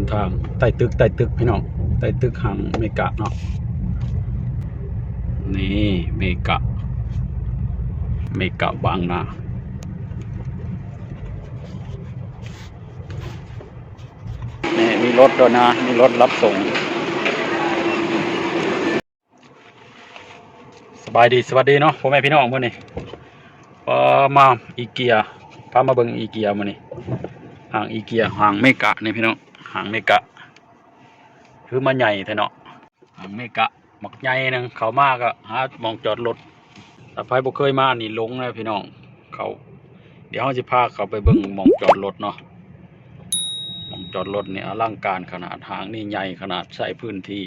นทางใต้ตึกใต้ตึกพี่น้องใต้ตึกหังเมกะเนาะนี่เมกะ เมกะบางนานี่มีรถด้วยนะ มีรถรับส่ง สบายดีสวัสดีเนาะพ่อแม่พี่น้องมื่อนี้พามาอีเกียพามาเบิงอีเกียมื่อนี้ห่างอีเกียห่างเมกะนี่พี่น้อง หางเมกะ คือมาใหญ่แท้เนาะหางเมกะหมักใหญ่นึงเขามากอะหามองจอดรถแต่ไฟบ่เคยมานี่ลงนะพี่น้อง เขาเดี๋ยวเราจะพาเขาไปเบิ่งมองจอดรถเนาะมองจอดรถเนี่อลังการขนาดหางนี่ใหญ่ขนาดใช้พื้นที่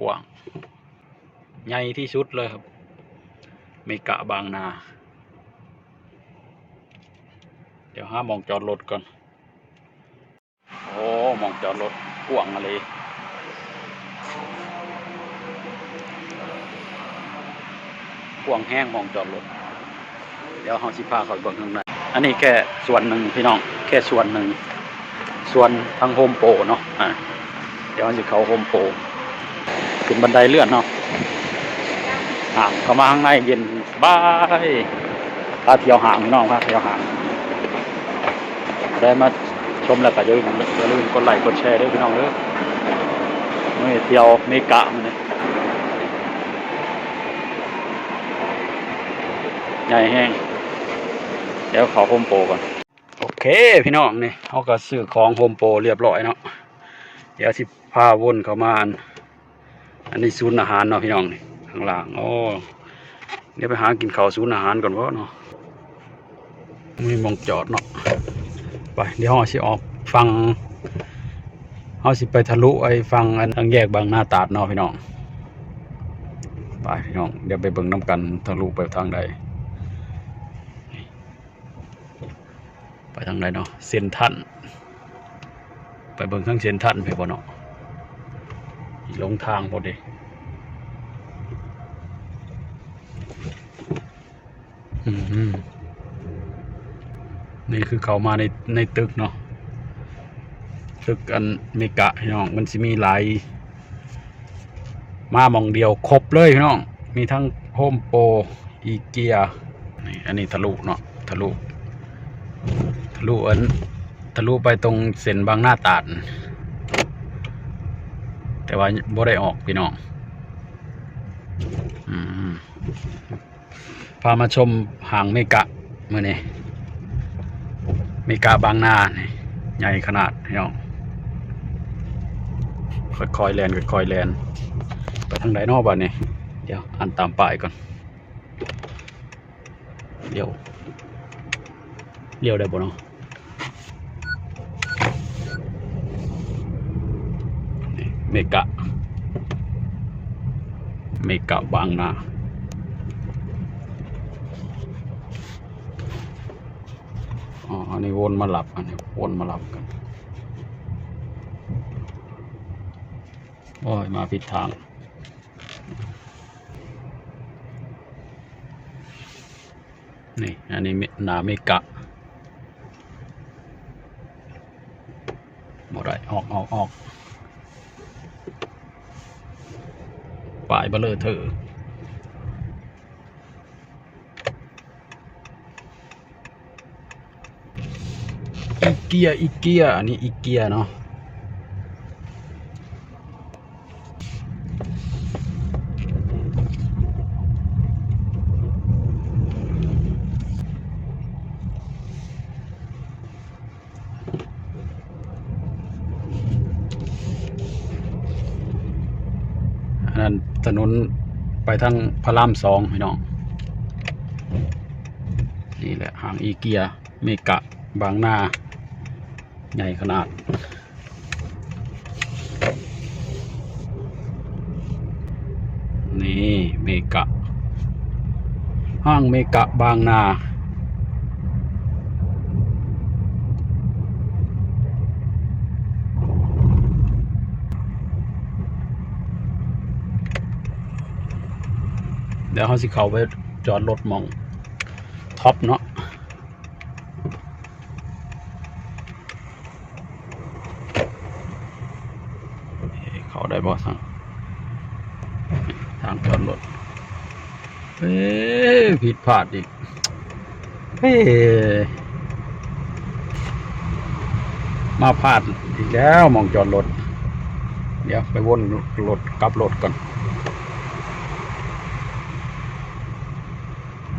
กว้างใหญ่ที่สุดเลยครับเมกะบางนา เดี๋ยวห้ามองจอดรถก่อน โอ้มองจอดรถกว้างอะไรกว้างแห้งมองจอดรถ เดี๋ยวเฮาสิพาเขาเบิ่งข้างในอันนี้แค่ส่วนหนึ่งพี่น้อง แค่ส่วนหนึ่ง ส่วนทางโฮมโปรเนาะอ่าเดี๋ยวเราจะเข้าโฮมโปรขึ้นบันไดเลื่อนเนาะห่างเข้ามาข้างในเย็นสบายพาเที่ยวห่างพี่น้องพาเที่ยวห่างได้มา ชมแล้วก็อย่าลืมอย่าลืมกดไลค์กดแชร์ด้วยพี่น้องเด้อมื่อเที่ยวเมกะมันเลยใหญ่แห้งเดี๋ยวขอโฮมโปรก่อน โอเคพี่น้องนี่เขาก็ซื้อของโฮมโปรเรียบร้อยเนาะเดี๋ยวสิพาวนเข้ามาอันนี้ศูนย์อาหารเนาะพี่น้องนี่ข้างล่างโอ้เดี๋ยวไปหากินข้าวศูนย์อาหารก่อนเพราะเนาะมีมองจอดเนาะ ไปเดี๋ยวเราสิออกฟังเราสิไปทะลุไอ้ฟังอันทางแยกบางหน้าตาดเนาะพี่น้องไปพี่น้องเดี๋ยวไปเบิ่งน้ำกันทะลุไปทางใดไปทางใดเนาะเซนทันไปเบิ่งทางเซนทันไปบ่เนาะหลงทางพอดีอืม นี่คือเขามาในในตึกเนาะตึกอันเมกะพี่น้องมันจะมีหลายมามองเดียวครบเลยพี่น้องมีทั้งโฮมโปรอีเกียนี่อันนี้ทะลุเนาะทะลุทะลุอันทะลุไปตรงเส้นบางหน้าตาดแต่ว่าบ่ได้ออกพี่น้องอพามาชมหางเมกะมื่อนี้ มกะบางนานี่ใหญ่ขนาดพี่น้องค่อยๆแลนค่อยๆแลนไปทางไหนนอกบ้านนี่เดี๋ยวอ่านตามป้ายก่อนเดี๋ยวเลี้ยวได้บ่เนาะเมกะ เมกะบางนา อ๋อ อันนี้วนมาหลับอันนี้วนมาหลับกัน โอ้ย มาผิดทาง นี่ อันนี้หนาเมกะบ่ได้ออกออกออกป่ายเบลอเธอ กียอีเกียอันนี้อีเกียเนาะอันนั้นถนนไปทางพระรามสองพี่น้องนี่แหละหางอีเกียเมกะบางนา ใหญ่ขนาด นี่เมกะ ห้างเมกะบางนาเดี๋ยวเขาสิเขาไปจอดรถมอง ท็อปเนาะ เขาได้บ่สั่งทางจอดรถ เฮ้ผิดพลาดอีก เฮ้มาพลาดอีกแล้วมองจอดรถ เดี๋ยวไปวนรถกลับรถก่อน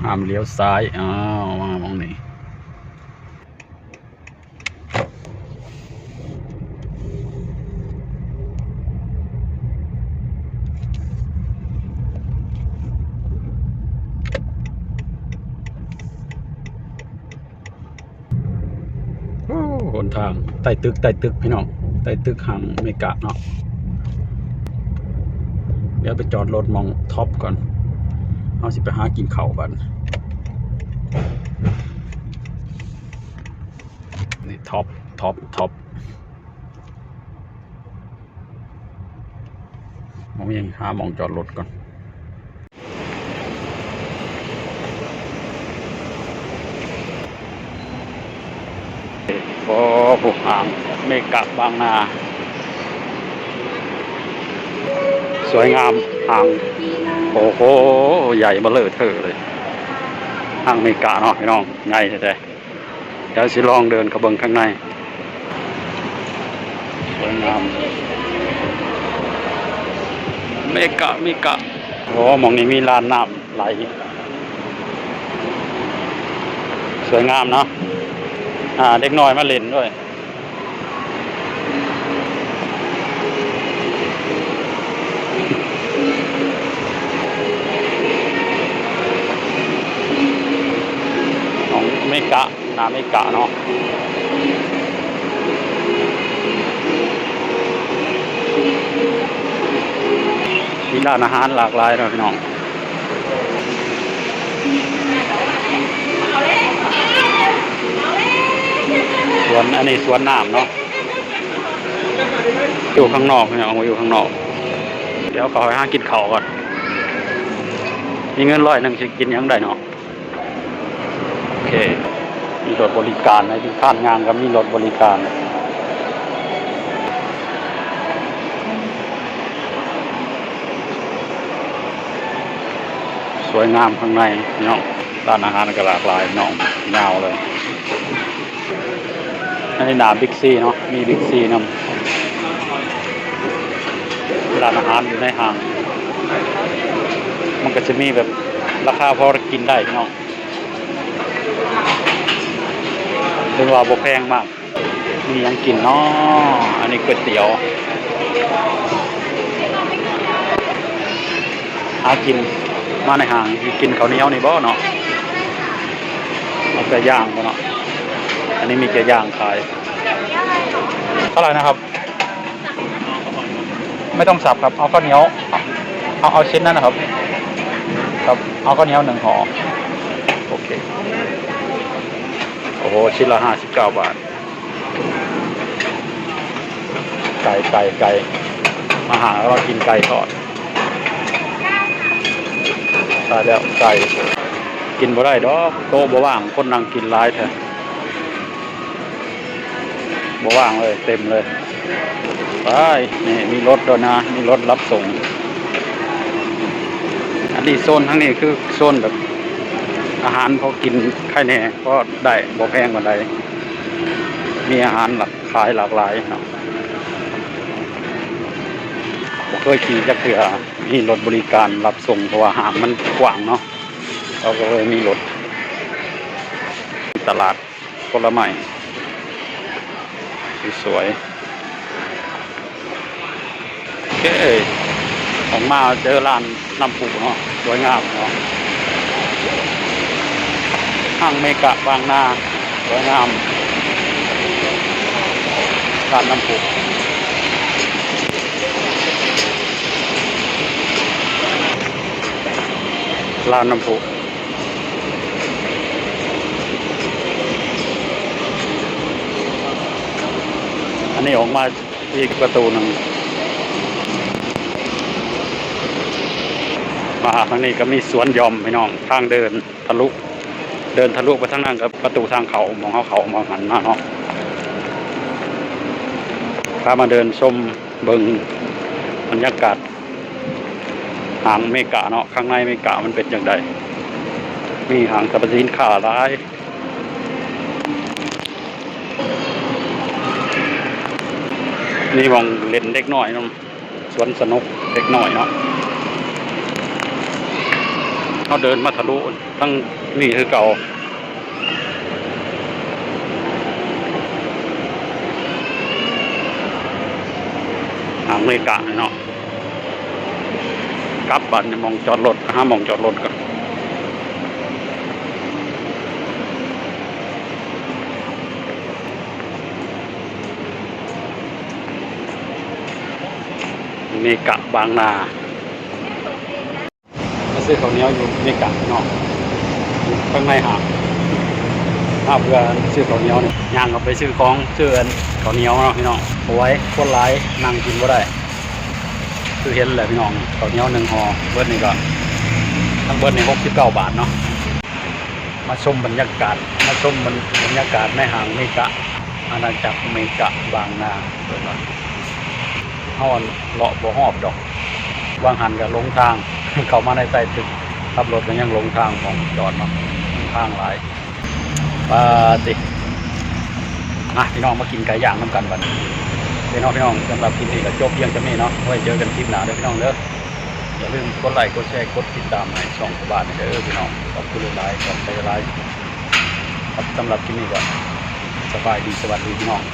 ห้ามเลี้ยวซ้าย อ้าวมามองนี่ นทางใต้ตึกใต้ตึกพี่น้องใต้ตึกห่างเมกะเนาะเดี๋ยวไปจอดรถมองท็อปก่อนเอาสิไปหากินเข้ากันนี่ท็อปท็อปท็อปมองยังหามองจอดรถก่อน โอ้ผูกหางเมกะบางนา สวยงามหาง โอ้โห ใหญ่มาเลอเทอะเลยหางเมกะเนาะพี่น้องใหญ่แท้ๆเดี๋ยวสิลองเดินเข้าเบิงข้างใน สวยงาม เมกะเมกะโอ้มองนี้มีลานน้ำไหล สวยงามเนาะ อ่าเด็กน้อยมาเล่นด้วย ของเมกะนาเมกะเนาะมีร้านอาหารหลากหลายเนาะพี่น้อง วนอันนี้สวนน้ำเนาะอยู่ข้างนอกเนี่ยเอามาอยู่ข้างนอก เดี๋ยวขอไปห้ากินข้าวก่อน มีเงินร้อยหนึ่งสิกินยังได้เนาะโอเค มีรถบริการในที่ข้านงานก็มีรถบริการสวยงามข้างในเนาะร้านอาหารก็หลากหลายเนาะยาวเลย อันหนาบิ๊กซีเนาะ มีบิ๊กซีนำร้านอาหารอยู่ในห้าง มันก็จะมีแบบราคาพอกินได้เนาะถึงว่าบ่แพงมาก มียังกินเนาะอันนี้ก๋วยเตี๋ยวหากินมาในห้างกินข้าวเหนียวนี่บ่เนาะเอาไก่ย่างบ่เนาะ อันนี้มีไก่ย่างขาย เท่าไหร่นะครับ ไม่ต้องสับครับ เอาข้าวเหนียว เอาเอาชิ้นนั้นนะครับ ครับ เอาข้าวเหนียวหนึ่งห่อ โอเค โอ้โห ชิ้นละห้าสิบเก้าบาท ไก่ไก่ไก่ มาหาเรากินไก่ทอดตายแล้วไก่ กินบ่ได้ดอกโต๊ะบ่ว่าง คนนั่งกินร้ายแท้ บว่างเลยเต็มเลยไปนี่มีรถด้วยนะ มีรถรับส่ง อันนี้โซนทั้งนี้คือโซนแบบ อาหารเขากินไข่แน่ก็ได้บ่แพงกว่าใดมีอาหารหลากขายหลากหลายเนาะบ่เคยขี่จักเถื่อมีรถบริการรับส่งเพราะว่าหางมันกว้างเนาะเราก็เลยมีรถตลาดผลไม้ สวยๆโอเคออกมาเจอร้านน้ำปูเนาะสวยงามเนาะห้างเมกะบางนาสวยงามร้านน้ำผุร้านน้ำผุ นนี้ออกมาอีกประตูหนึ่งมาทางนี้ก็มีสวนยอมพี่น้องทางเดินทะลุ เดินทะลุไปทางนั้นกับประตูทางเขามองเขาเขามองหันมาเนาะพามาเดินชมเบิงบรรยากาศหางเมกะเนาะข้างในเมกะมันเป็นอย่างไรมีหางสรรพสินค้าหลาย นี่มองเล่นเด็กน้อยนะสวนสนุกเด็กน้อยเนาะเขาเดินมาทะลุตั้งนี่คือเก่าหางเมกะเนาะกลับบัตรมองจอดรถห้ามองจอดรถกัน เมกะบางนามาซื้อข้าวเหนียวอยู่เมกะเนาะข้างในหางถ้าเพื่อซื้อข้าวเหนียวเนี่ยย่างก็ไปซื้อของซื้ออันข้าวเหนียวเนาะพี่น้องเอาไว้คนร้ายนั่งกินก็ได้คือเห็นแหละพี่น้องข้าวเหนียวหนึ่งห่อเบิร์ดนี่ก็ทั้งเบิร์ดนี่หกสิบเก้าบาทเนาะมาชมบรรยากาศมาชมบรรบรรยากาศในห้างเมกะอาณาจักรเมกะบางนาเปิดมา ฮอนเลาะบ่หอบดอกวางหันกับลงทาง เขามาในใต้ตึกขับรถมันยังลงทางของจอดเนาะทางหลายปาติมาพี่น้องมากินไก่ย่างน้ำกันบัดนี้พี่น้องพี่น้องสำหรับคลิปนี้ก็จบเพียงจะนี้เนาะไว้เจอกันคลิปหน้าเด้อพี่น้องเด้ออย่าลืมกดไลค์กดแชร์กดติดตามให้ช่องกบานเด้อพี่น้องขอบคุณหลายขอบใจหลายสำหรับคลิปนี้ก็สบายดีสวัสดีพี่น้อง